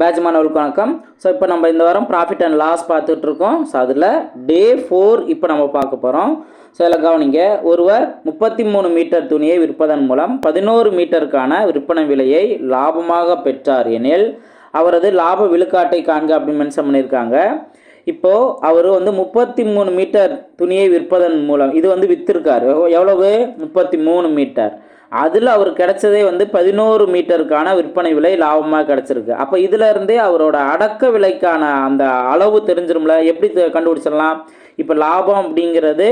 Batch மாணவர்களுக்கு வணக்கம். So இப்போ நம்ம இந்த வாரம் ப்ராஃபிட் அண்ட் லாஸ் பார்த்துட்டு இருக்கோம் ஸோ அதில் டே ஃபோர் இப்போ நம்ம பார்க்க போகிறோம் ஸோ இதில் கவனிங்க ஒருவர் முப்பத்தி மூணு மீட்டர் துணியை விற்பதன் மூலம் பதினோரு மீட்டருக்கான விற்பனை விலையை லாபமாக பெற்றார் எனில் அவரது லாப விழுக்காட்டை காண்க அப்படின்னு மென்ஷன் பண்ணியிருக்காங்க. இப்போது அவர் வந்து முப்பத்தி மூணு மீட்டர் துணியை விற்பதன் மூலம் இது வந்து விற்றுருக்காரு எவ்வளவு? முப்பத்தி மூணு மீட்டர். அதில் அவர் கிடைச்சதே வந்து பதினோரு மீட்டருக்கான விற்பனை விலை லாபமாக கிடச்சிருக்கு. அப்போ இதிலருந்தே அவரோட அடக்க விலைக்கான அந்த அளவு தெரிஞ்சிரும்ல? எப்படி கண்டுபிடிச்சிடலாம்? இப்போ லாபம் அப்படிங்கிறது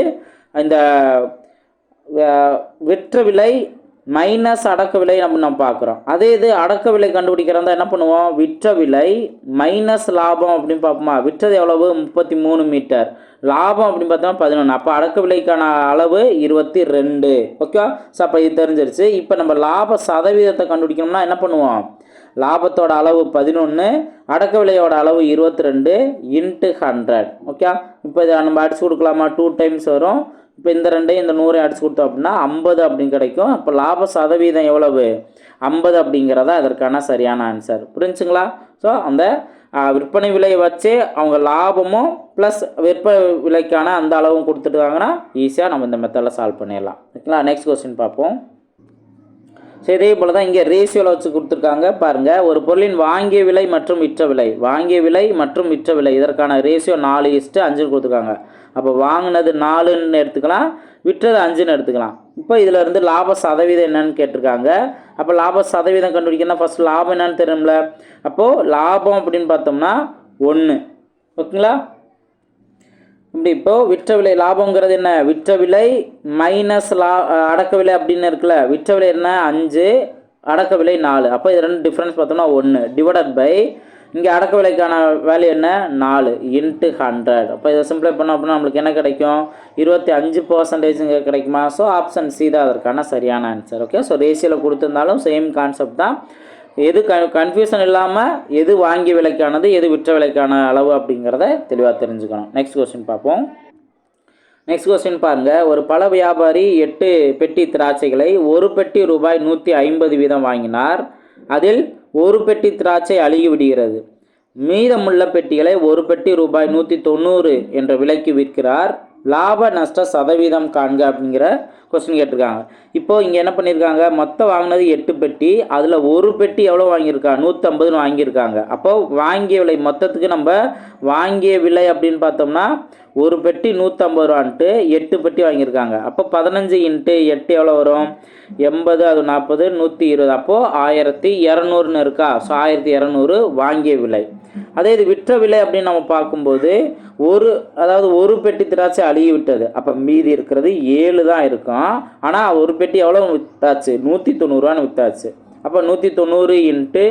இந்த விற்ற விலை மைனஸ் அடக்க விலை நம்ம நம்ம பார்க்குறோம். அதே இது அடக்க விலை கண்டுபிடிக்கிறதா என்ன பண்ணுவோம்? விற்ற விலை மைனஸ் லாபம் அப்படின்னு பார்ப்போமா? விற்றது எவ்வளவு? முப்பத்தி மூணு மீட்டர். லாபம் அப்படின்னு பார்த்தோம்னா பதினொன்று அப்போ அடக்க விலைக்கான அளவு இருபத்தி ரெண்டு. ஓகே ஸோ அப்போ இது தெரிஞ்சிருச்சு. இப்போ நம்ம லாப சதவீதத்தை கண்டுபிடிக்கணும்னா என்ன பண்ணுவோம்? லாபத்தோட அளவு பதினொன்று அடக்க விலையோட அளவு இருபத்தி ரெண்டு இன்ட்டு ஹண்ட்ரட் ஓகே இப்போ இதை நம்ம அடிச்சு கொடுக்கலாமா? டூ டைம்ஸ் வரும். இப்போ இந்த ரெண்டையும் இந்த நூறையும் அடிச்சு கொடுத்தோம் அப்படின்னா ஐம்பது அப்படின்னு கிடைக்கும். இப்போ லாப சதவீதம் எவ்வளவு? ஐம்பது அப்படிங்கிறதா அதற்கான சரியான ஆன்சர் புரிஞ்சுங்களா? ஸோ அந்த விற்பனை விலையை வச்சே அவங்க லாபமும் ப்ளஸ் விற்பனை விலைக்கான அந்த அளவும் கொடுத்துட்டாங்கன்னா ஈஸியாக நம்ம இந்த மெத்தடில் சால்வ் பண்ணிடலாம். ஓகேங்களா? நெக்ஸ்ட் கொஸ்டின் பார்ப்போம். ஸோ இதே போல் தான் இங்கே ரேஷியோவில் வச்சு கொடுத்துருக்காங்க. பாருங்கள் ஒரு பொருளின் வாங்கிய விலை மற்றும் விற்ற விலை. வாங்கிய விலை மற்றும் விற்ற விலை. இதற்கான ரேஷியோ நாலு இஸ்ட்டு அஞ்சு கொடுத்துருக்காங்க. அப்போ வாங்கினது நாலுன்னு எடுத்துக்கலாம் விற்றது அஞ்சுன்னு எடுத்துக்கலாம். இப்போ இதில் இருந்து லாப சதவீதம் என்னன்னு கேட்டிருக்காங்க. அப்போ லாப சதவீதம் கண்டுபிடிக்கணும்னா ஃபர்ஸ்ட் லாபம் என்னன்னு தெரியும்ல. அப்போது லாபம் அப்படின்னு பார்த்தோம்னா ஒன்று ஓகேங்களா? இப்படி இப்போது விற்ற விலை லாபங்கிறது என்ன? விற்ற விலை மைனஸ் லா அடக்க விலை அப்படின்னு இருக்குல்ல. விற்ற விலை என்ன? அஞ்சு அடக்க விலை நாலு. அப்போ இது ரெண்டு டிஃப்ரென்ஸ் பார்த்தோம்னா ஒன்று டிவைடட் பை இங்கே அடக்க விலைக்கான வேல்யூ என்ன? நாலு. இன்ட்டு ஹண்ட்ரட் அப்போ இதை சிம்பிளை பண்ணோம் அப்படின்னா நம்மளுக்கு என்ன கிடைக்கும்? இருபத்தி அஞ்சு பர்சன்டேஜ் இங்கே கிடைக்குமா? ஸோ ஆப்ஷன் சி தான் அதற்கான சரியான ஆன்சர் ஓகே ஸோ ரேஷியோவில் கொடுத்துருந்தாலும் சேம் கான்செப்ட் தான். எது க கன்ஃபியூஷன் இல்லாமல் எது வாங்கிய விலைக்கானது எது விற்ற விலைக்கான அளவு அப்படிங்கிறத தெளிவாக தெரிஞ்சுக்கணும். நெக்ஸ்ட் கொஸ்டின் பார்ப்போம். நெக்ஸ்ட் கொஸ்டின் பாருங்கள் ஒரு பல வியாபாரி எட்டு பெட்டி திராட்சைகளை ஒரு பெட்டி ரூபாய் நூற்றி ஐம்பது வீதம் வாங்கினார். அதில் ஒரு பெட்டி திராட்சை அழுகி விடுகிறது. மீதமுள்ள பெட்டிகளை ஒரு பெட்டி ரூபாய் நூற்றி தொண்ணூறு என்ற விலைக்கு விற்கிறார். லாப நஷ்ட சதவீதம் காண்க அப்படிங்கிற கொஸ்டின் கேட்டிருக்காங்க. இப்போது இங்கே என்ன பண்ணியிருக்காங்க மொத்தம் வாங்கினது எட்டு பெட்டி. அதில் ஒரு பெட்டி எவ்வளோ வாங்கியிருக்காங்க நூற்றம்பதுன்னு வாங்கியிருக்காங்க. அப்போது வாங்கிய விலை மொத்தத்துக்கு நம்ம வாங்கிய விலை அப்படின்னு பார்த்தோம்னா ஒரு பெட்டி நூற்றம்பது ரூபான்ட்டு எட்டு பெட்டி வாங்கியிருக்காங்க. அப்போ பதினஞ்சு இன்ட்டு எட்டு எவ்வளோ வரும்? எண்பது அது நாற்பது நூற்றி இருபது. அப்போது ஆயிரத்தி இரநூறுன்னு இருக்கா? ஸோ ஆயிரத்தி இரநூறு வாங்கிய விலை. அதே இது விற்ற விலை அப்படின்னு நம்ம பார்க்கும்போது ஒரு அதாவது ஒரு பெட்டி திராட்சை அழுகி விட்டது. அப்போ மீதி இருக்கிறது ஏழு தான் இருக்கும். ஆனால் ஒரு பெட்டி எவ்வளோ விற்றாச்சு நூற்றி தொண்ணூறுவான்னு விற்றாச்சு அப்போ நூற்றி தொண்ணூறு இன்ட்டு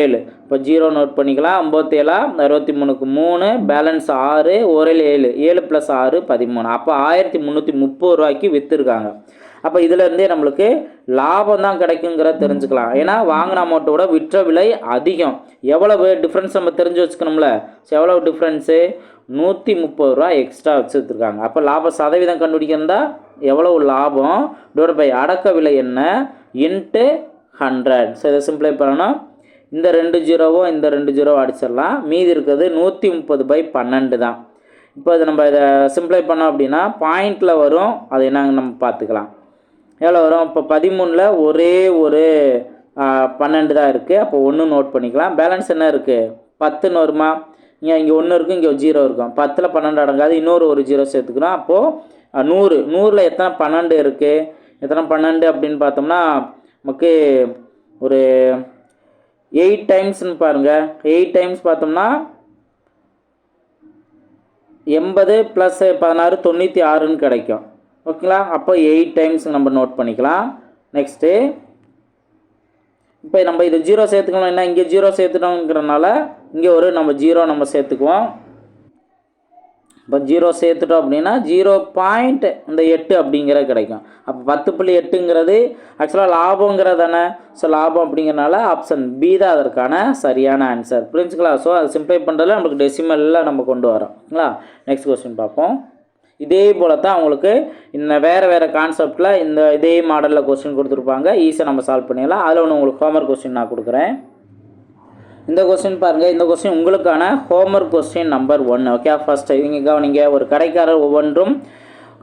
ஏழு. இப்போ ஜீரோ நோட் பண்ணிக்கலாம். ஐம்பத்தேழா அறுபத்தி மூணுக்கு மூணு பேலன்ஸ் ஆறு ஒரேல ஏழு. ஏழு ப்ளஸ் ஆறு பதிமூணு. அப்போ ஆயிரத்தி முந்நூற்றி முப்பது ரூபாய்க்கு விற்றுருக்காங்க அப்போ இதுலேருந்தே நம்மளுக்கு லாபம் தான் கிடைக்குங்கிற தெரிஞ்சுக்கலாம். ஏன்னா வாங்கின அமௌண்ட்டோட விற்ற விலை அதிகம். எவ்வளவு டிஃப்ரென்ஸ் நம்ம தெரிஞ்சு வச்சுக்கணும்ல? ஸோ எவ்வளோ டிஃப்ரென்ஸு நூற்றி முப்பது ரூபா எக்ஸ்ட்ரா வச்சுருக்காங்க அப்போ லாப சதவீதம் கண்டுபிடிக்கிறதா? எவ்வளவு லாபம்? டிவைட் பை அடக்க விலை என்ன? இன்ட்டு ஹண்ட்ரட் ஸோ இதை சிம்பிளை பண்ணணும். இந்த ரெண்டு ஜீரோவும் இந்த ரெண்டு ஜீரோவும் அடிச்சிடலாம். மீதி இருக்கிறது நூற்றி முப்பது பை பன்னெண்டு தான். இப்போ இதை நம்ம இதை சிம்பிளை பண்ணோம் அப்படின்னா பாயிண்டில் வரும். அது என்னங்க நம்ம பார்த்துக்கலாம். எவ்வளோ வரும்? இப்போ பதிமூணில் ஒரே ஒரு பன்னெண்டு தான் இருக்குது அப்போ ஒன்று நோட் பண்ணிக்கலாம். பேலன்ஸ் என்ன இருக்குது பத்துன்னு வருமா இங்கே இங்கே ஒன்று இருக்கும் இங்கே ஜீரோ இருக்கும். பத்தில் பன்னெண்டு அடங்காது. இன்னொரு ஒரு ஜீரோ சேர்த்துக்கணும். அப்போது நூறு. நூறில் எத்தனை பன்னெண்டு இருக்குது எத்தனை பன்னெண்டு அப்படின்னு பார்த்தோம்னா நமக்கு ஒரு எயிட் டைம்ஸ்னு பாருங்கள் எயிட் டைம்ஸ் பார்த்தோம்னா எண்பது ப்ளஸ் பதினாறு தொண்ணூற்றி ஆறுன்னு கிடைக்கும். ஓகேங்களா? அப்போ எயிட் டைம்ஸ் நம்ம நோட் பண்ணிக்கலாம். நெக்ஸ்ட்டு இப்போ நம்ம இது ஜீரோ சேர்த்துக்கணும். என்ன இங்கே ஜீரோ சேர்த்துட்டோங்கிறனால இங்கே ஒரு நம்ம ஜீரோ நம்ம சேர்த்துக்குவோம். இப்போ ஜீரோ சேர்த்துட்டோம் அப்படின்னா ஜீரோ பாயிண்ட் இந்த எட்டு அப்படிங்கிற கிடைக்கும். அப்போ பத்து புள்ளி எட்டுங்கிறது ஆக்சுவலாக லாபங்கிறது தானே. ஸோ லாபம் அப்படிங்கிறனால ஆப்ஷன் பி தான் அதற்கான சரியான ஆன்சர் புரிஞ்சுங்களா? ஸோ அதை சிம்ப்ளை பண்ணுறதுல நமக்கு டெசிமலில் நம்ம கொண்டு வரோம்ங்களா நெக்ஸ்ட் கொஸ்டின் பார்ப்போம். இதே போல தான் அவங்களுக்கு இந்த வேறு வேறு கான்செப்டில் இந்த இதே மாடலில் கொஸ்டின் கொடுத்துருப்பாங்க. ஈஸியாக நம்ம சால்வ் பண்ணிடலாம். அதில் ஒன்று உங்களுக்கு ஹோம்ஒர்க் கொஸ்டின் நான் கொடுக்குறேன். இந்த கொஸ்டின் பாருங்கள் இந்த கொஸ்டின் உங்களுக்கான homework question number one okay first இங்கே கவனிங்க. ஒரு கடைக்காரர் ஒவ்வொன்றும்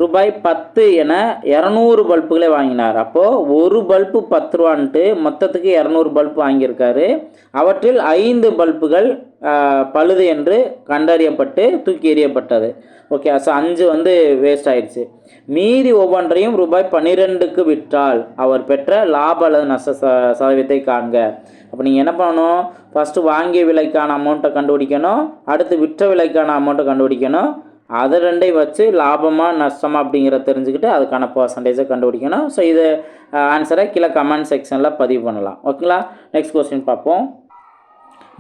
ரூபாய் பத்து என இரநூறு பல்புகளை வாங்கினார். அப்போது ஒரு பல்பு பத்து ரூபான்ட்டு மொத்தத்துக்கு இரநூறு பல்பு வாங்கியிருக்காரு. அவற்றில் ஐந்து பல்புகள் பழுது என்று கண்டறியப்பட்டு தூக்கி எறியப்பட்டது. ஓகே ஸோ அஞ்சு வந்து வேஸ்ட் ஆயிடுச்சு. மீதி ஒவ்வொன்றையும் ரூபாய் பன்னிரெண்டுக்கு விற்றால் அவர் பெற்ற லாப அல்லது நஷ்ட ச சதவீதத்தை காண்க. அப்போ நீங்கள் என்ன பண்ணணும்? ஃபஸ்ட்டு வாங்கிய விலைக்கான அமௌண்ட்டை கண்டுபிடிக்கணும். அடுத்து விற்ற விலைக்கான அமௌண்ட்டை கண்டுபிடிக்கணும். அதை ரெண்டையும் வச்சு லாபமாக நஷ்டமா அப்படிங்கிறத தெரிஞ்சுக்கிட்டு அதுக்கான பர்சன்டேஜை கண்டுபிடிக்கணும். ஸோ இது ஆன்சரை கீழே கமெண்ட் செக்ஷனில் பதிவு பண்ணலாம். ஓகேங்களா நெக்ஸ்ட் கொஸ்டின் பார்ப்போம்.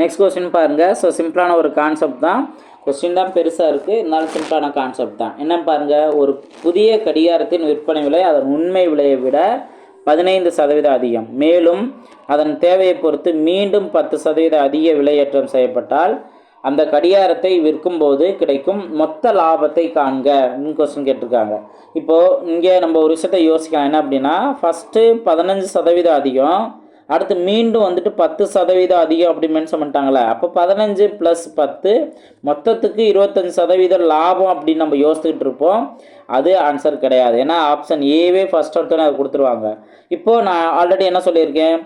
நெக்ஸ்ட் கொஸ்டின் பாருங்கள் ஸோ சிம்பிளான ஒரு கான்செப்ட் தான். கொஸ்டின் தான் பெருசாக இருக்குது இருந்தாலும் சிம்பிளான கான்செப்ட் தான். என்னன்னு பாருங்கள் ஒரு புதிய கடிகாரத்தின் விற்பனை விலை அதன் உண்மை விலையை விட பதினைந்து சதவீதம் அதிகம். மேலும் அதன் தேவையை பொறுத்து மீண்டும் பத்து சதவீத அதிக விலையேற்றம் செய்யப்பட்டால் அந்த கடிகாரத்தை விற்கும்போது கிடைக்கும் மொத்த லாபத்தை காண்க கொஸ்டின் கேட்டிருக்காங்க. இப்போது இங்கே நம்ம ஒரு விஷயத்தை யோசிக்கலாம். என்ன அப்படின்னா ஃபஸ்ட்டு பதினஞ்சு சதவீதம் அதிகம் அடுத்து மீண்டும் வந்துட்டு பத்து சதவீதம் அதிகம் அப்படி மென்ஷன் பண்ணிட்டாங்களே அப்போ பதினஞ்சு ப்ளஸ் பத்து மொத்தத்துக்கு இருபத்தஞ்சு சதவீதம் லாபம் அப்படின்னு நம்ம யோசிச்சுக்கிட்டு இருப்போம். அது ஆன்சர் கிடையாது. ஏன்னா ஆப்ஷன் ஏவே ஃபஸ்ட் ஒருத்தனை அதை கொடுத்துருவாங்க. இப்போது நான் ஆல்ரெடி என்ன சொல்லியிருக்கேன்?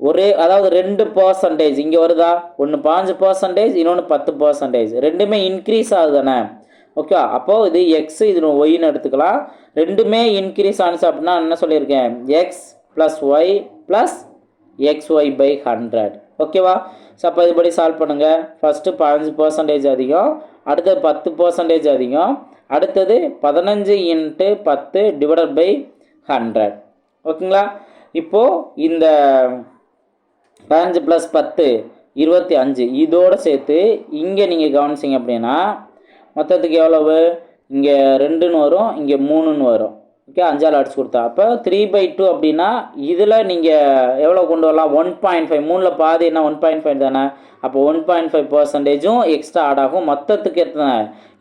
ஒரே அதாவது ரெண்டு பர்சன்டேஜ் இங்கே வருதா? ஒன்று பாஞ்சு பர்சன்டேஜ் இன்னொன்று பத்து பர்சன்டேஜ் ரெண்டுமே இன்க்ரீஸ் ஆகுதானே ஓகே அப்போது இது எக்ஸ் இது ஒய்னு எடுத்துக்கலாம். ரெண்டுமே இன்க்ரீஸ் ஆனிச்சு அப்படின்னா என்ன சொல்லியிருக்கேன்? X plus Y plus X Y by hundred ஓகேவா ஸோ அப்போ இதுபடி சால்வ் பண்ணுங்கள் ஃபஸ்ட்டு பதினஞ்சு பர்சன்டேஜ் அதிகம். அடுத்தது பத்து பர்சன்டேஜ் அதிகம். அடுத்தது பதினஞ்சு இன்ட்டு பத்து டிவைடட் பை ஹண்ட்ரட் ஓகேங்களா இப்போது இந்த பதினஞ்சு ப்ளஸ் பத்து இருபத்தி அஞ்சு. இதோடு சேர்த்து இங்கே நீங்கள் கவனிச்சிங்க அப்படின்னா மொத்தத்துக்கு எவ்வளவு? இங்கே ரெண்டுன்னு வரும் இங்கே மூணுன்னு வரும். ஓகே அஞ்சால் அடிச்சு கொடுத்தா. அப்போ த்ரீ பை டூ அப்படின்னா இதில் நீங்கள் எவ்வளோ கொண்டு வரலாம்? ஒன் பாயிண்ட் ஃபைவ் மூணில் பாதி என்ன? ஒன் பாயிண்ட் ஃபைவ் தானே? அப்போ ஒன் பாயிண்ட் ஃபைவ் பர்சன்டேஜும் எக்ஸ்ட்ரா ஆட் ஆகும். மொத்தத்துக்கு எத்தனை?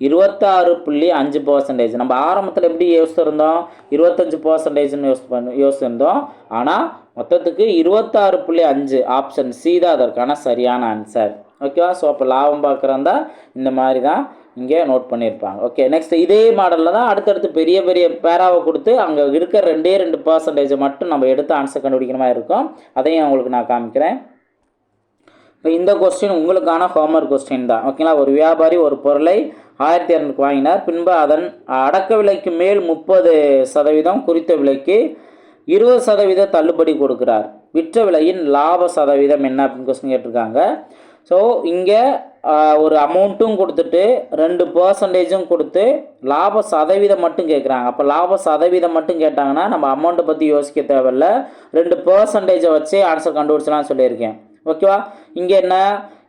இருபத்தாறு புள்ளி அஞ்சு பர்சன்டேஜ் நம்ம ஆரம்பத்தில் எப்படி யோசிச்சிருந்தோம்? இருபத்தஞ்சு பர்சன்டேஜ்னு யோசி பண்ண யோசிச்சிருந்தோம். ஆனால் மொத்தத்துக்கு இருபத்தாறு புள்ளி அஞ்சு ஆப்ஷன் சி தான் அதற்கான சரியான ஆன்சர் ஓகேவா ஸோ அப்போ லாபம் பார்க்குறதா இந்த மாதிரி தான் இங்கே நோட் பண்ணியிருப்பாங்க. ஓகே நெக்ஸ்ட் இதே மாடலில் தான் அடுத்தடுத்து பெரிய பெரிய பேராவை கொடுத்து அங்கே இருக்கிற ரெண்டே ரெண்டு பர்சன்டேஜை மட்டும் நம்ம எடுத்து ஆன்சர் கண்டுபிடிக்கிற மாதிரி இருக்கும். அதையும் உங்களுக்கு நான் காமிக்கிறேன். இப்போ இந்த கொஸ்டின் உங்களுக்கான ஹோம்ஒர்க் கொஸ்டின் தான். ஓகேங்களா ஒரு வியாபாரி ஒரு பொருளை ஆயிரத்தி இரநூறுக்கு வாங்கினார். பின்பு அதன் அடக்க விலைக்கு மேல் முப்பது சதவீதம் குறித்த விலைக்கு இருபது சதவீத தள்ளுபடி கொடுக்குறார். விற்ற விலையின் லாப சதவீதம் என்ன அப்படின்னு கொஸ்டின் கேட்டிருக்காங்க. ஸோ இங்கே ஒரு அமௌண்ட்டும் கொடுத்துட்டு ரெண்டு பர்சன்டேஜும் கொடுத்து லாப சதவீதம் மட்டும் கேட்குறாங்க. அப்போ லாப சதவீதம் மட்டும் கேட்டாங்கன்னா நம்ம அமௌண்ட்டை பற்றி யோசிக்க தேவையில்ல. ரெண்டு பர்சன்டேஜை வச்சு ஆன்சர் கண்டுபிடிச்சலாம்னு சொல்லியிருக்கேன். ஓகேவா இங்கே என்ன?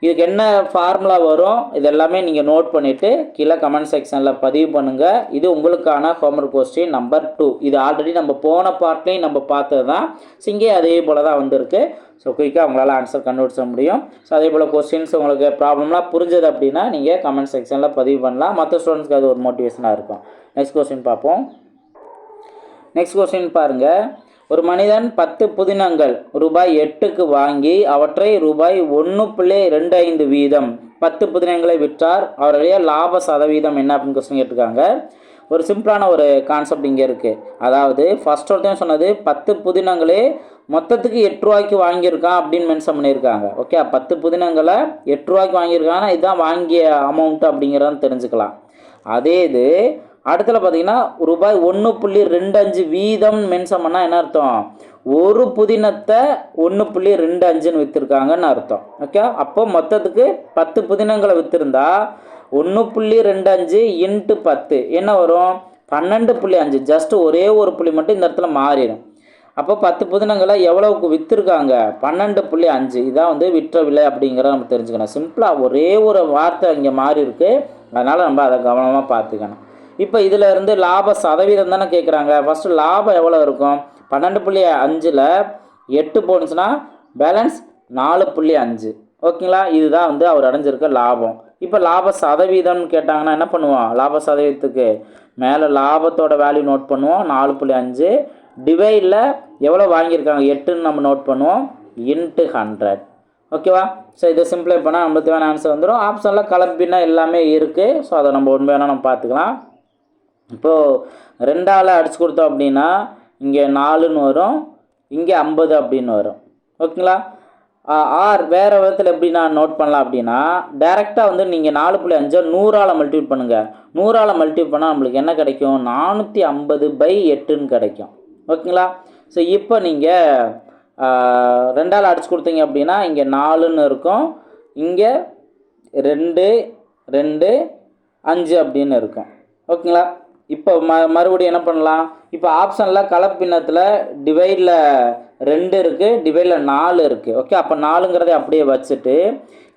இதுக்கு என்ன ஃபார்முலா வரும்? இதெல்லாமே நீங்கள் நோட் பண்ணிவிட்டு கீழே கமெண்ட் செக்ஷனில் பதிவு பண்ணுங்கள் இது உங்களுக்கான ஹோம்ஒர்க் கொஸ்டின் நம்பர் டூ இது ஆல்ரெடி நம்ம போன பார்ட்லேயும் நம்ம பார்த்தது தான் ஸோ இங்கே அதே போல் தான் வந்திருக்கு ஸோ குயிக்காக உங்களால் ஆன்சர் கண்டுபிடிச்ச முடியும். ஸோ அதே போல் கொஸ்டின்ஸ் உங்களுக்கு ப்ராப்ளம்லாம் புரிஞ்சது அப்படின்னா நீங்கள் கமெண்ட் செக்ஷனில் பதிவு பண்ணலாம். மற்ற ஸ்டூடெண்ட்ஸ்க்கு அது ஒரு மோட்டிவேஷனாக இருக்கும். நெக்ஸ்ட் கொஸ்டின் பார்ப்போம். நெக்ஸ்ட் கொஸ்டின் பாருங்கள் ஒரு மனிதன் பத்து புதினங்கள் ரூபாய் எட்டுக்கு வாங்கி அவற்றை ரூபாய் ஒன்று புள்ளி ரெண்டு ஐந்து வீதம் பத்து புதினங்களை விற்றார். அவருடைய லாப சதவீதம் என்ன அப்படின்னு கொஸ்டின் கேட்டிருக்காங்க. ஒரு சிம்பிளான ஒரு கான்செப்ட் இங்கே இருக்குது அதாவது ஃபஸ்ட் ஒருத்தன் சொன்னது? பத்து புதினங்களே மொத்தத்துக்கு எட்டு ரூபாய்க்கு வாங்கியிருக்கான் அப்படின்னு மென்ஷன் பண்ணியிருக்காங்க. ஓகே பத்து புதினங்களை எட்டு ரூபாய்க்கு வாங்கியிருக்காங்கன்னா இதுதான் வாங்கிய அமௌண்ட் அப்படிங்கிறத தெரிஞ்சுக்கலாம். அதே இது அடுத்தல பார்த்தீங்கன்னா ரூபாய் ஒன்று புள்ளி ரெண்டு அஞ்சு வீதம் மென்ஷன் பண்ணால் என்ன அர்த்தம்? ஒரு புதினத்தை ஒன்று புள்ளி ரெண்டு அஞ்சுன்னு விற்றுருக்காங்கன்னு அர்த்தம். ஓகே அப்போ மொத்தத்துக்கு பத்து புதினங்களை விற்றுருந்தா ஒன்று புள்ளி ரெண்டு அஞ்சு இன்ட்டு பத்து என்ன வரும்? பன்னெண்டு புள்ளி அஞ்சு. ஜஸ்ட் ஒரே ஒரு புள்ளி மட்டும் இந்த இடத்துல மாறிடும். அப்போ பத்து புதினங்களை எவ்வளவுக்கு விற்றுருக்காங்க பன்னெண்டு புள்ளி அஞ்சு. இதான் வந்து விற்ற விலை அப்படிங்கிறத நம்ம தெரிஞ்சுக்கணும். சிம்பிளாக ஒரே ஒரு வார்த்தை இங்கே மாறி இருக்குது அதனால் நம்ம அதை கவனமாக பார்த்துக்கணும். இப்போ இதில் இருந்து லாப சதவீதம் தானே கேட்குறாங்க ஃபஸ்ட்டு லாபம் எவ்வளோ இருக்கும்? பன்னெண்டு புள்ளி அஞ்சில் எட்டு போனுச்சுன்னா பேலன்ஸ் நாலு புள்ளி அஞ்சு. ஓகேங்களா? இதுதான் வந்து அவர் அடைஞ்சிருக்க லாபம். இப்போ லாப சதவீதம்னு கேட்டாங்கன்னா என்ன பண்ணுவோம்? லாப சதவீதத்துக்கு மேலே லாபத்தோட வேல்யூ நோட் பண்ணுவோம். நாலு புள்ளி அஞ்சு. டிவைடில் எவ்வளோ வாங்கியிருக்காங்க? எட்டுன்னு நம்ம நோட் பண்ணுவோம். இன்ட்டு ஹண்ட்ரட் ஓகேவா? ஸோ இதை சிம்பிளை பண்ணால் நம்மளுக்கு தேவையான ஆன்சர் வந்துடும் ஆப்ஷனில் கலப்பின்னா எல்லாமே இருக்குது ஸோ அதை நம்ம உண்மையான வேணால் நம்ம பார்த்துக்கலாம். இப்போது ரெண்டால் அடிச்சு கொடுத்தோம் அப்படின்னா இங்கே நாலுன்னு வரும் இங்கே ஐம்பது அப்படின்னு வரும். ஓகேங்களா? ஆர் வேறு விதத்தில் எப்படி நான் நோட் பண்ணலாம் அப்படின்னா டேரெக்டாக வந்து நீங்கள் நாலு புள்ளி அஞ்சை நூறால் மல்டிபிள் பண்ணுங்கள் நூறால் மல்டிபிள் பண்ணால் நம்மளுக்கு என்ன கிடைக்கும்? நானூற்றி ஐம்பது பை எட்டுன்னு கிடைக்கும். ஓகேங்களா? ஸோ இப்போ நீங்கள் ரெண்டால் அடிச்சு கொடுத்தீங்க அப்படின்னா இங்கே நாலுன்னு இருக்கும். இங்கே ரெண்டு ரெண்டு அஞ்சு அப்படின்னு இருக்கும். ஓகேங்களா? இப்போ ம மறுபடியும் என்ன பண்ணலாம்? இப்போ ஆப்ஷனில் கலப்பின்னத்தில் டிவைடில் ரெண்டு இருக்குது டிவைடில் நாலு இருக்குது ஓகே அப்போ நாலுங்கிறத அப்படியே வச்சுட்டு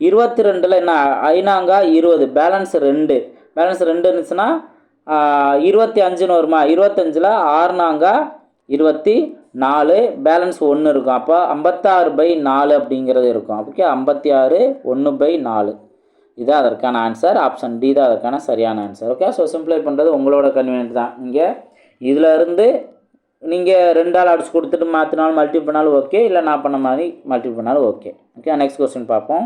இருபத்தி ரெண்டில் என்ன? ஐநாங்கா இருபது பேலன்ஸ் ரெண்டு. பேலன்ஸ் ரெண்டு இருந்துச்சுன்னா இருபத்தி அஞ்சுன்னு வருமா? இருபத்தஞ்சில் ஆறுனாங்கா இருபத்தி நாலு பேலன்ஸ் ஒன்று இருக்கும். அப்போ ஐம்பத்தாறு பை நாலு அப்படிங்கிறது இருக்கும். ஓகே ஐம்பத்தி ஆறு ஒன்று பை நாலு. இதான் அதற்கான ஆன்சர் ஆப்ஷன் டி தான் அதற்கான சரியான ஆன்சர் ஓகே ஸோ சிம்பிளை பண்ணுறது உங்களோட கன்வீனியன்ட் தான். நீங்கள் இதில் இருந்து நீங்கள் ஆள் அடிச்சு கொடுத்துட்டு மாற்றினாலும் மல்டி பண்ணாலும் ஓகே இல்லை நான் பண்ண மாதிரி மல்டி பண்ணாலும் ஓகே ஓகே நெக்ஸ்ட் கொஸ்டின் பார்ப்போம்.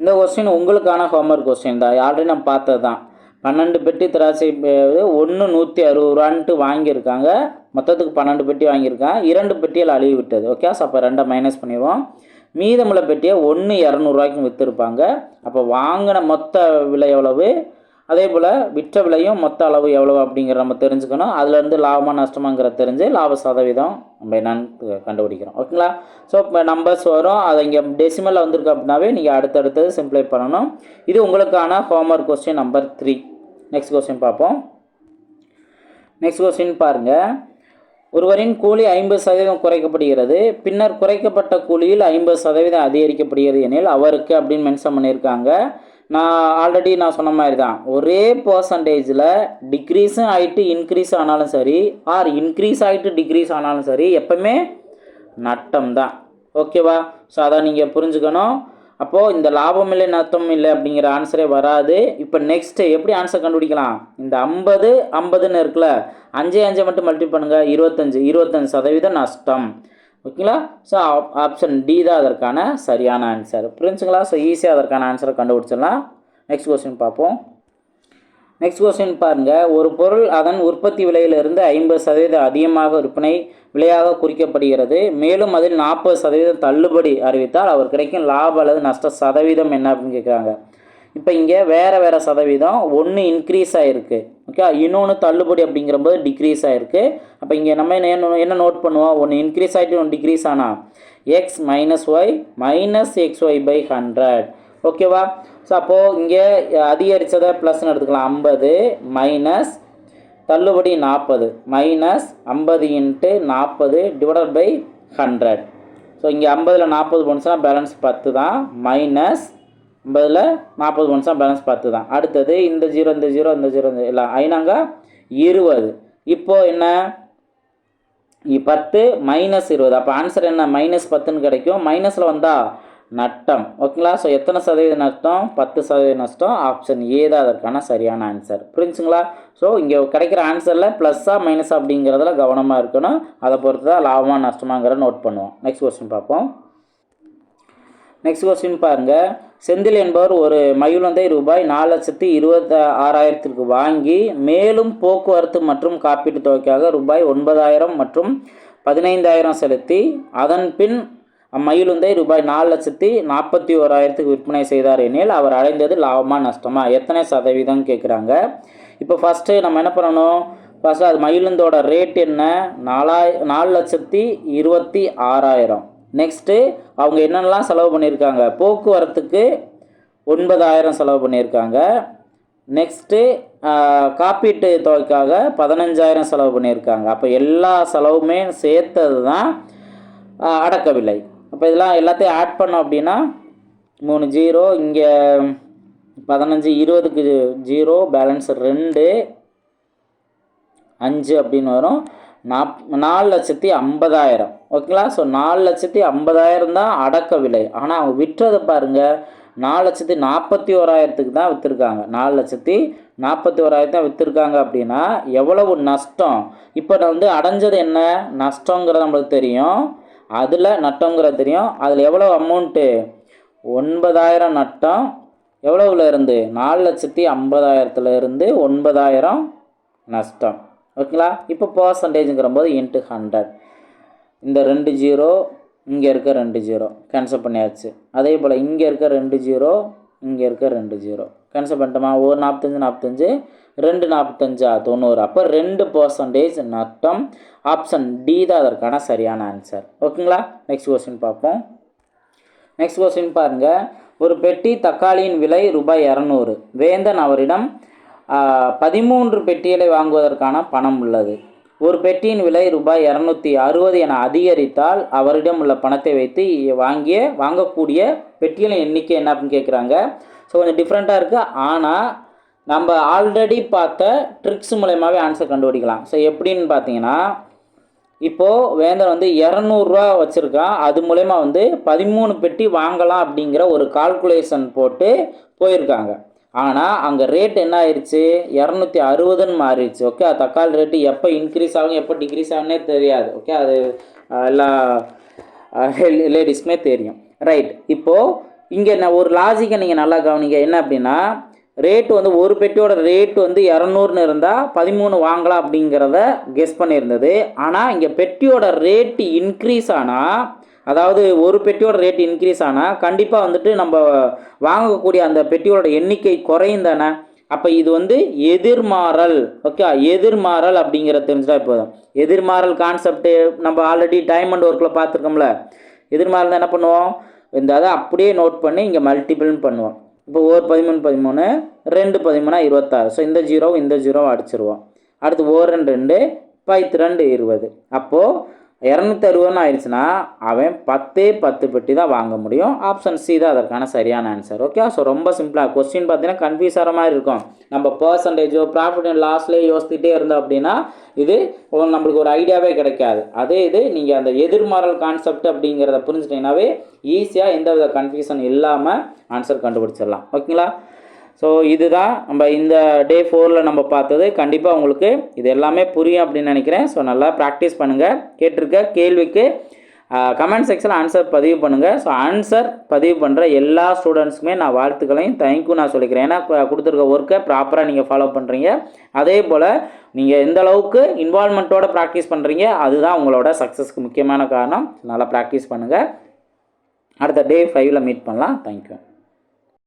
இந்த கொஸ்டின் உங்களுக்கான ஹோம்ஒர்க் கொஸ்டின் தான். ஆல்ரெடி நான் பார்த்தது தான். பன்னெண்டு பெட்டி திராட்சை ஒன்று நூற்றி அறுபது ரூபான்ட்டு வாங்கியிருக்காங்க. மொத்தத்துக்கு பன்னெண்டு பெட்டி வாங்கியிருக்காங்க. இரண்டு பெட்டியில் அழுகி விட்டது ஓகே ஸோ அப்போ ரெண்டை மைனஸ் பண்ணிடுவோம். மீதமுள்ள பெட்டியை ஒன்று இரநூறுவாய்க்கும் விற்றுருப்பாங்க அப்போ வாங்கின மொத்த விலை எவ்வளவு? அதே போல் விற்ற விலையும் மொத்த அளவு எவ்வளவு அப்படிங்கிற நம்ம தெரிஞ்சுக்கணும். அதுலேருந்து லாபமாக நஷ்டமாங்கிற தெரிஞ்சு லாப சதவீதம் நம்ம என்னன்னு கண்டுபிடிக்கிறோம். ஓகேங்களா? ஸோ இப்போ நம்பர்ஸ் வரும். அதை இங்கே டெசிமலில் வந்திருக்கு அப்படின்னாவே நீங்கள் அடுத்தடுத்தது சிம்ப்ளை பண்ணணும். இது உங்களுக்கான homework question number three next question பார்ப்போம். நெக்ஸ்ட் கொஸ்டின் பாருங்கள் ஒருவரின் கூலி ஐம்பது சதவீதம் குறைக்கப்படுகிறது. பின்னர் குறைக்கப்பட்ட கூலியில் ஐம்பது சதவீதம் அதிகரிக்கப்படுகிறது எனில் அவருக்கு அப்படின்னு மென்ஷன் பண்ணியிருக்காங்க. நான் ஆல்ரெடி நான் சொன்ன மாதிரி தான். ஒரே பர்சன்டேஜில் டிக்ரீஸும் ஆகிட்டு இன்க்ரீஸ் ஆனாலும் சரி ஆர் இன்க்ரீஸ் ஆகிட்டு டிக்ரீஸ் ஆனாலும் சரி எப்பவுமே நட்டம் தான் ஓகேவா ஸோ அதை நீங்கள் புரிஞ்சுக்கணும். அப்போது இந்த லாபம் இல்லை நஷ்டம் இல்லை அப்படிங்கிற ஆன்சரே வராது. இப்போ நெக்ஸ்ட்டு எப்படி ஆன்சர் கண்டுபிடிக்கலாம்? இந்த ஐம்பது ஐம்பதுன்னு இருக்குல்ல அஞ்சே அஞ்சை மட்டும் மல்டி பண்ணுங்கள் இருபத்தஞ்சு இருபத்தஞ்சு சதவீதம் நஷ்டம். ஓகேங்களா? ஸோ ஆப்ஷன் டி தான் அதற்கான சரியான ஆன்சர் புரிஞ்சுங்களா? ஸோ ஈஸியாக அதற்கான ஆன்சரை கண்டுபிடிச்சிடலாம். நெக்ஸ்ட் கொஸ்டின் பார்ப்போம். நெக்ஸ்ட் கொஸ்டின் பாருங்கள் ஒரு பொருள் அதன் உற்பத்தி விலையிலிருந்து ஐம்பது சதவீதம் அதிகமாக விற்பனை விலையாக குறிக்கப்படுகிறது. மேலும் அதில் நாற்பது சதவீதம் தள்ளுபடி அறிவித்தால் அவர் கிடைக்கும் லாபம் அல்லது நஷ்ட சதவீதம் என்ன அப்படின்னு கேட்குறாங்க. இப்போ இங்கே வேறு வேறு சதவீதம். ஒன்று இன்க்ரீஸ் ஆகிருக்கு ஓகே இன்னொன்று தள்ளுபடி அப்படிங்கிறபோது டிக்ரீஸ் ஆகிருக்கு அப்போ இங்கே நம்ம என்ன என்ன- என்ன நோட் பண்ணுவோம்? ஒன்று இன்க்ரீஸ் ஆகிட்டு ஒன்று டிக்ரீஸ் ஆனால் x minus y minus x y by hundred ஓகேவா ஸோ அப்போது இங்கே அதிகரித்ததை ப்ளஸ்னு எடுத்துக்கலாம். ஐம்பது மைனஸ் தள்ளுபடி நாற்பது. மைனஸ் ஐம்பது இன்ட்டு நாற்பது டிவைடட் பை ஹண்ட்ரட் ஸோ இங்கே ஐம்பதில் நாற்பது போனுச்சுன்னா பேலன்ஸ் பத்து தான். மைனஸ் ஐம்பதில் நாற்பது போனுச்சுனா பேலன்ஸ் பத்து தான். அடுத்தது இந்த ஜீரோ இந்த ஜீரோ இந்த ஜீரோ இந்த எல்லாம். ஐநாங்க இருபது. இப்போது என்ன? இ- பத்து மைனஸ் இருபது. அப்போ ஆன்சர் என்ன? மைனஸ் பத்துன்னு கிடைக்கும். மைனஸில் வந்தால் நட்டம். ஓகேங்களா? ஸோ எத்தனை சதவீத நஷ்டம் பத்து சதவீத நஷ்டம். ஆப்ஷன் ஏ தான் அதற்கான சரியான ஆன்சர் புரிஞ்சுங்களா? ஸோ இங்கே கிடைக்கிற ஆன்சரில் ப்ளஸ்ஸாக மைனஸ் அப்படிங்கிறதுல கவனமாக இருக்கணும். அதை பொறுத்து தான் லாபமாக நஷ்டமாங்கிற நோட் பண்ணுவோம். நெக்ஸ்ட் கொஸ்டின் பார்ப்போம். நெக்ஸ்ட் கொஸ்டின் பாருங்க. செந்தில் என்பவர் ஒரு மயிலுந்தை ரூபாய் நாலு லட்சத்தி இருபத்தி ஆறாயிரத்திற்கு வாங்கி மேலும் போக்குவரத்து மற்றும் காப்பீட்டு தொகைக்காக ரூபாய் ஒன்பதாயிரம் மற்றும் பதினைந்தாயிரம் செலுத்தி அதன் பின் அம்மயிலுந்தை ரூபாய் நாலு லட்சத்தி நாற்பத்தி ஓராயிரத்துக்கு விற்பனை செய்தார் எனில் அவர் அடைந்தது லாபமாக நஷ்டமா? எத்தனை சதவீதம் கேட்குறாங்க. இப்போ ஃபஸ்ட்டு நம்ம என்ன பண்ணணும்? ஃபஸ்ட்டு அது மயிலுந்தோட ரேட் என்ன? நாலாய் நாலு லட்சத்தி இருபத்தி ஆறாயிரம். நெக்ஸ்ட்டு அவங்க என்னென்னலாம் செலவு பண்ணியிருக்காங்க? போக்குவரத்துக்கு ஒன்பதாயிரம் செலவு பண்ணியிருக்காங்க. நெக்ஸ்ட்டு காப்பீட்டு தொகைக்காக பதினஞ்சாயிரம் செலவு பண்ணியிருக்காங்க. அப்போ எல்லா செலவுமே சேர்த்தது தான் அடக்கவில்லை அப்போ இதெல்லாம் எல்லாத்தையும் ஆட் பண்ணோம் அப்படின்னா மூணு ஜீரோ இங்கே பதினஞ்சு இருபதுக்கு ஜீரோ பேலன்ஸ் ரெண்டு அஞ்சு அப்படின்னு வரும். நாப் நாலு லட்சத்தி ஐம்பதாயிரம். ஓகேங்களா? ஸோ நாலு லட்சத்தி ஐம்பதாயிரம் தான் அடக்க விலை. ஆனால் அவங்க விட்டுறதை பாருங்கள் நாலு லட்சத்தி நாற்பத்தி ஓராயிரத்துக்கு தான் விற்றுருக்காங்க நாலு லட்சத்தி நாற்பத்தி ஓராயிரத்து தான் விற்றுருக்காங்க அப்படின்னா எவ்வளவு நஷ்டம்? இப்போ நான் வந்து அடைஞ்சது என்ன? நஷ்டங்கிறது நம்மளுக்கு தெரியும். அதில் நட்டங்கிறது தெரியும். அதில் எவ்வளோ அமௌண்ட்டு ஒன்பதாயிரம் நட்டம். எவ்வளோவில் இருந்து? நாலு லட்சத்தி ஐம்பதாயிரத்துல இருந்து ஒன்பதாயிரம் நஷ்டம். ஓகேங்களா? இப்போ பர்சன்டேஜுங்கிற போது இன்ட்டு ஹண்ட்ரட் இந்த ரெண்டு ஜீரோ இங்கே இருக்க ரெண்டு ஜீரோ கேன்சல் பண்ணியாச்சு. அதே போல் இங்கே இருக்க ரெண்டு ஜீரோ இங்கே இருக்க ரெண்டு ஜீரோ கேன்சல் பண்ணிட்டோமா? ஒரு நாற்பத்தஞ்சு நாற்பத்தஞ்சு ரெண்டு நாற்பத்தஞ்சா தொண்ணூறு. அப்போ ரெண்டு பர்சன்டேஜ் நட்டம். ஆப்ஷன் டி தான் அதற்கான சரியான ஆன்சர் ஓகேங்களா நெக்ஸ்ட் கொஸ்டின் பார்ப்போம். நெக்ஸ்ட் கொஸ்டின் பாருங்க. ஒரு பெட்டி தக்காளியின் விலை ரூபாய் இரநூறு. வேந்தன் அவரிடம் பதிமூன்று பெட்டிகளை வாங்குவதற்கான பணம் உள்ளது. ஒரு பெட்டியின் விலை ரூபாய் இரநூத்தி அறுபது என அதிகரித்தால் அவரிடம் உள்ள பணத்தை வைத்து வாங்கிய வாங்கக்கூடிய பெட்டிகளின் எண்ணிக்கை என்ன அப்படின்னு கேட்குறாங்க? ஸோ கொஞ்சம் டிஃப்ரெண்ட்டாக இருக்குது ஆனால் நம்ம ஆல்ரெடி பார்த்த ட்ரிக்ஸ் மூலயமாவே ஆன்சர் கண்டுபிடிக்கலாம். ஸோ எப்படின்னு பார்த்தீங்கன்னா இப்போது வேந்தன் வந்து இரநூறுவா வச்சுருக்கான். அது மூலயமா வந்து பதிமூணு பெட்டி வாங்கலாம் அப்படிங்கிற ஒரு கால்குலேஷன் போட்டு போயிருக்காங்க. ஆனால் அங்கே ரேட் என்ன ஆயிடுச்சு இரநூத்தி அறுபதுன்னு மாறிடுச்சு ஓகே அது தக்காளி ரேட்டு எப்போ இன்க்ரீஸ் ஆகும் எப்போ டிக்ரீஸ் ஆகும்னே தெரியாது ஓகே அது எல்லா லேடிஸ்க்குமே தெரியும். ரைட் இப்போது இங்கே நான் ஒரு லாஜிக்கை நீங்கள் நல்லா கவனிங்க. என்ன அப்படின்னா ரேட் வந்து ஒரு பெட்டியோட ரேட் வந்து இரநூறுன்னு இருந்தால் பதிமூணு வாங்கலாம் அப்படிங்கிறத கெஸ் பண்ணியிருந்தது. ஆனால் இங்கே பெட்டியோட ரேட்டு இன்க்ரீஸ் ஆனால் அதாவது ஒரு பெட்டியோட ரேட் இன்க்ரீஸ் ஆனால் கண்டிப்பாக வந்துட்டு நம்ம வாங்கக்கூடிய அந்த பெட்டியோட எண்ணிக்கை குறையும் தானே அப்போ இது வந்து எதிர்மாறல். ஓகே எதிர்மாறல் அப்படிங்கிறத தெரிஞ்சுட்டா இப்போ எதிர்மாறல் கான்செப்ட்டு நம்ம ஆல்ரெடி டைமண்ட் ஒர்க்கில் பார்த்துருக்கோம்ல. எதிர்மாறல் என்ன பண்ணுவோம்? இந்த அதை அப்படியே நோட் பண்ணி இங்கே மல்டிபிள்னு பண்ணுவோம். இப்போ ஒரு பதிமூணு பதிமூணு ரெண்டு பதிமூணா இருபத்தாறு. ஸோ இந்த ஜீரோ இந்த ஜீரோவை அடிச்சிருவோம். அடுத்து ஓர் ரெண்டு ரெண்டு பைத்து ரெண்டு இருபது. அப்போது இரநூத்தி அறுபதுன்னு ஆயிடுச்சுன்னா அவன் பத்தே பத்து பெட்டி தான் வாங்க முடியும். ஆப்ஷன் சி தான் அதற்கான சரியான ஆன்சர் ஓகே ஸோ ரொம்ப சிம்பிளாக கொஸ்டின் பார்த்தீங்கன்னா கன்ஃபியூஸ் ஆகிற மாதிரி இருக்கும். நம்ம பர்சன்டேஜோ ப்ராஃபிட் அண்ட் லாஸ்லேயே யோசித்துட்டே இருந்தோம் அப்படின்னா இது ஒரு நம்மளுக்கு ஒரு ஐடியாவே கிடைக்காது. அதே இது நீங்கள் அந்த எதிர்மாறல் கான்செப்ட் அப்படிங்கிறத புரிஞ்சுட்டீங்கன்னாவே ஈஸியாக எந்த வித கன்ஃபியூஷன் இல்லாமல் ஆன்சர் கண்டுபிடிச்சிடலாம். ஓகேங்களா ஸோ இதுதான் நம்ம இந்த டே ஃபோரில் நம்ம பார்த்தது. கண்டிப்பாக உங்களுக்கு இது எல்லாமே புரியும் அப்படின்னு நினைக்கிறேன். ஸோ நல்லா ப்ராக்டிஸ் பண்ணுங்கள் கேட்டிருக்க கேள்விக்கு கமெண்ட் செக்ஷனில் ஆன்சர் பதிவு பண்ணுங்கள் ஸோ ஆன்சர் பதிவு பண்ணுற எல்லா ஸ்டூடெண்ட்ஸுக்குமே நான் வாழ்த்துக்களையும் தேங்க்யூ நான் சொல்லிக்கிறேன். ஏன்னா கொடுத்துருக்க ஒர்க்கை ப்ராப்பராக நீங்கள் ஃபாலோ பண்ணுறீங்க அதே போல் நீங்கள் எந்த அளவுக்கு இன்வால்மெண்ட்டோட ப்ராக்டிஸ் பண்ணுறீங்க அதுதான் உங்களோட சக்ஸஸ்க்கு முக்கியமான காரணம். நல்லா ப்ராக்டிஸ் பண்ணுங்கள் அடுத்த டே ஃபைவ்ல மீட் பண்ணலாம். தேங்க்யூ